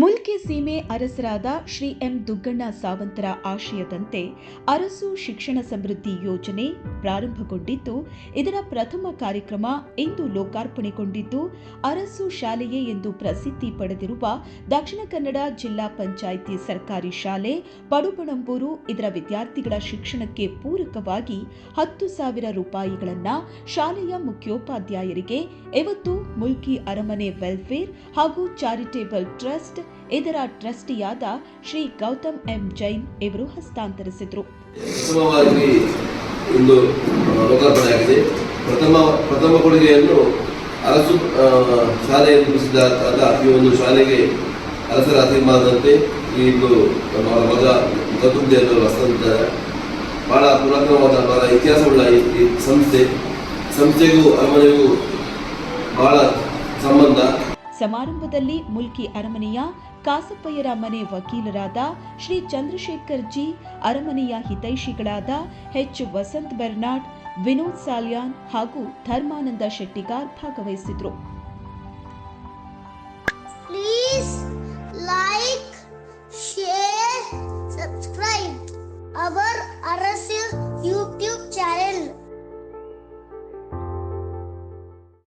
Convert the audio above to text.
ಮುಲ್ಕಿ ಸೀಮೆ ಅರಸರಾದ ಶ್ರೀ ಎಂ ದುಗ್ಗಣ್ಣ ಸಾವಂತರ ಆಶಯದಂತೆ ಅರಸು ಶಿಕ್ಷಣ ಸಮೃದ್ಧಿ ಯೋಜನೆ ಪ್ರಾರಂಭಗೊಂಡಿದ್ದು, ಇದರ ಪ್ರಥಮ ಕಾರ್ಯಕ್ರಮ ಇಂದು ಲೋಕಾರ್ಪಣೆಗೊಂಡಿದ್ದು, ಅರಸು ಶಾಲೆಯೇ ಎಂದು ಪ್ರಸಿದ್ಧಿ ಪಡೆದಿರುವ ದಕ್ಷಿಣ ಕನ್ನಡ ಜಿಲ್ಲಾ ಪಂಚಾಯಿತಿ ಸರ್ಕಾರಿ ಶಾಲೆ ಪಡುಬಣಂಬೂರು ಇದರ ವಿದ್ಯಾರ್ಥಿಗಳ ಶಿಕ್ಷಣಕ್ಕೆ ಪೂರಕವಾಗಿ ಹತ್ತು ಸಾವಿರ ರೂಪಾಯಿಗಳನ್ನು ಶಾಲೆಯ ಮುಖ್ಯೋಪಾಧ್ಯಾಯರಿಗೆ, ಇವತ್ತು ಮುಲ್ಕಿ ಅರಮನೆ ವೆಲ್ಫೇರ್ ಹಾಗೂ ಚಾರಿಟೇಬಲ್ ಟ್ರಸ್ಟ್ ಇದರ ಟ್ರಸ್ಟಿಯಾದ ಶ್ರೀ ಗೌತಮ್ ಎಂ ಜೈನ್ ಇವರು ಹಸ್ತಾಂತರಿಸಿದರು. ಪ್ರಥಮ ಪ್ರಥಮ ಕೊಡುಗೆಯನ್ನು ಅರಸು ಶಾಲೆಯನ್ನು ಶಾಲೆ ನಿರ್ಮಿಸಿದಾಗ ಈ ಒಂದು ಶಾಲೆಗೆ ಅರಸರ ಆಶೀರ್ವಾದಂತೆ ಈ ಒಂದು ಅವರ ಮಗ ಗತುಂಬಿಯನ್ನು ಹಸ್ತಾಂತರ ಬಹಳ ಪುರಾತನವಾದ, ಬಹಳ ಇತಿಹಾಸವುಳ್ಳ ಈ ಸಂಸ್ಥೆ. ಸಂಸ್ಥೆಗೂ, ಅರಮನೆಗೂ ಬಹಳ ಸಂಬಂಧ. ಸಮಾರಂಭದಲ್ಲಿ ಮುಲ್ಕಿ ಅರಮನೆಯ ಕಾಸಪ್ಪಯ್ಯರ ಮನೆ ವಕೀಲರಾದ ಶ್ರೀ ಚಂದ್ರಶೇಖರ್ ಜಿ, ಅರಮನೆಯ ಹಿತೈಷಿಗಳಾದ ಎಚ್. ವಸಂತ್ ಬರ್ನಾಡ್, ವಿನೋದ್ ಸಾಲ್ಯಾನ್ ಹಾಗೂ ಧರ್ಮಾನಂದ ಶೆಟ್ಟಿಗಾರ್ ಭಾಗವಹಿಸಿದ್ರು.